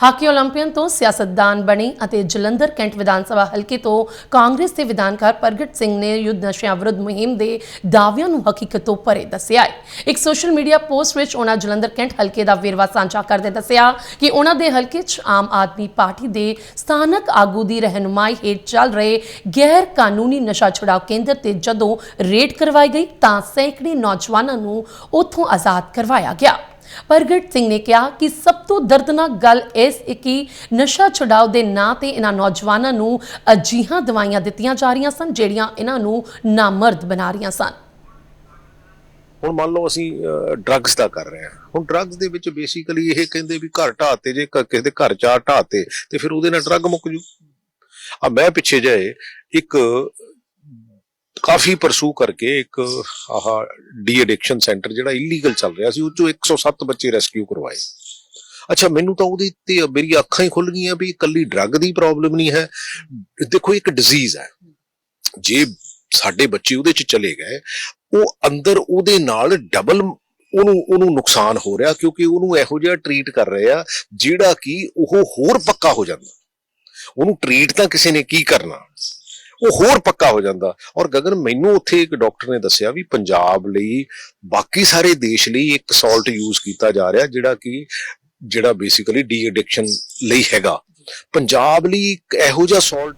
Hockey Olympian ਤੋਂ ਸਿਆਸਤਦਾਨ ਬਣੀ ਅਤੇ ਜਲੰਧਰ ਕੈਂਟ ਵਿਧਾਨ ਸਭਾ ਹਲਕੇ ਤੋਂ ਕਾਂਗਰਸ ਦੇ ਵਿਧਾਨਕਾਰ ਪ੍ਰਗਟ ਸਿੰਘ ਨੇ ਯੁੱਧ ਨਸ਼ਿਆਂ ਵਿਰੁੱਧ ਮੁਹਿੰਮ ਦੇ ਦਾਅਵਿਆਂ ਨੂੰ ਹਕੀਕਤ ਤੋਂ ਪਰੇ ਦੱਸਿਆ ਹੈ। ਇੱਕ ਸੋਸ਼ਲ ਮੀਡੀਆ ਪੋਸਟ ਵਿੱਚ ਉਹਨਾਂ ਜਲੰਧਰ ਕੈਂਟ ਹਲਕੇ ਦਾ ਵੇਰਵਾ ਸਾਂਝਾ ਕਰਦੇ ਦੱਸਿਆ ਕਿ ਉਹਨਾਂ ਦੇ ਹਲਕੇ 'ਚ ਆਮ ਆਦਮੀ ਪਾਰਟੀ ਦੇ ਸਥਾਨਕ ਆਗੂ ਦੀ ਰਹਿਨੁਮਾਈ ਹੇਠ ਚੱਲ ਰਹੇ ਗੈਰ ਕਾਨੂੰਨੀ ਨਸ਼ਾ ਛੁਡਾਓ ਕੇਂਦਰ ਤੇ ਜਦੋਂ ਰੇਡ ਕਰਵਾਈ ਗਈ ਤਾਂ ਸੈਂਕੜੇ ਨੌਜਵਾਨਾਂ ਨੂੰ ਉੱਥੋਂ ਆਜ਼ਾਦ ਕਰਵਾਇਆ ਗਿਆ। ਪ੍ਰਗਟ ਸਿੰਘ ਨੇ ਕਿਹਾ ਕਿ ਸਭ ਤੋਂ ਦਰਦਨਾਕ ਗੱਲ ਇਸ ਹੈ ਕਿ ਨਸ਼ਾ ਛੁਡਾਓ ਦੇ ਨਾਂ ਤੇ ਇਹਨਾਂ ਨੌਜਵਾਨਾਂ ਨੂੰ ਅਜੀਹਾਂ ਦਵਾਈਆਂ ਦਿੱਤੀਆਂ ਜਾ ਰਹੀਆਂ ਸਨ ਜਿਹੜੀਆਂ ਇਹਨਾਂ ਨੂੰ ਨਾਮਰਦ ਬਣਾ ਰਹੀਆਂ ਸਨ। ਹੁਣ ਮੰਨ ਲਓ ਅਸੀਂ ਡਰੱਗਸ ਦਾ ਕਰ ਰਹੇ ਹਾਂ। ਹੁਣ ਡਰੱਗਸ ਦੇ ਵਿੱਚ ਬੇਸਿਕਲੀ ਇਹ ਕਹਿੰਦੇ ਵੀ ਘਰ ਢਾਤੇ ਜੇ ਕਿਸੇ ਦੇ ਘਰ ਚਾਰ ਢਾਤੇ ਤੇ ਫਿਰ ਉਹਦੇ ਨਾਲ ਡਰੱਗ ਮੁੱਕ ਜੂ। ਆ ਮੈਂ ਪਿੱਛੇ ਜਾਏ, ਇੱਕ ਕਾਫੀ ਪਰਸੂ ਕਰਕੇ ਇੱਕ ਆਹ ਡੀ ਐਡਿਕਸ਼ਨ ਸੈਂਟਰ ਜਿਹੜਾ ਇਲੀਗਲ ਚੱਲ ਰਿਹਾ ਸੀ, ਉਹ ਚੋਂ 107 ਬੱਚੇ ਰੈਸਕਿਊ ਕਰਵਾਏ। ਅੱਛਾ, ਮੈਨੂੰ ਤਾਂ ਉਹਦੀ ਤੇ ਮੇਰੀ ਅੱਖਾਂ ਹੀ ਖੁੱਲ ਗਈਆਂ ਵੀ ਇਕੱਲੀ ਡਰੱਗ ਦੀ ਪ੍ਰੋਬਲਮ ਨਹੀਂ ਹੈ। ਦੇਖੋ, ਇੱਕ ਡਿਜ਼ੀਜ਼ ਹੈ। ਜੇ ਸਾਡੇ ਬੱਚੇ ਉਹਦੇ ਚ ਚਲੇ ਗਏ, ਉਹ ਅੰਦਰ ਉਹਦੇ ਨਾਲ ਡਬਲ ਉਹਨੂੰ ਉਹਨੂੰ ਨੁਕਸਾਨ ਹੋ ਰਿਹਾ ਕਿਉਂਕਿ ਉਹਨੂੰ ਇਹੋ ਜਿਹਾ ਟਰੀਟ ਕਰ ਰਹੇ ਆ, ਜਿਹੜਾ ਕਿ ਉਹ ਹੋਰ ਪੱਕਾ ਹੋ ਜਾਂਦਾ। ਉਹਨੂੰ ਟਰੀਟ ਤਾਂ ਕਿਸੇ ਨੇ ਕੀ ਕਰਨਾ? ਉਹ ਹੋਰ ਪੱਕਾ ਹੋ ਜਾਂਦਾ। ਔਰ ਗਗਨ, ਮੈਨੂੰ ਉੱਥੇ ਇੱਕ ਡਾਕਟਰ ਨੇ ਦੱਸਿਆ ਵੀ ਪੰਜਾਬ ਲਈ, ਬਾਕੀ ਸਾਰੇ ਦੇਸ਼ ਲਈ ਇੱਕ ਸਾਲਟ ਯੂਜ਼ ਕੀਤਾ ਜਾ ਰਿਹਾ, ਜਿਹੜਾ ਕਿ, ਜਿਹੜਾ ਬੇਸਿਕਲੀ ਡੀ ਐਡਿਕਸ਼ਨ ਲਈ ਹੈਗਾ। ਪੰਜਾਬ ਲਈ ਇੱਕ ਇਹੋ ਜਿਹਾ ਸਾਲਟ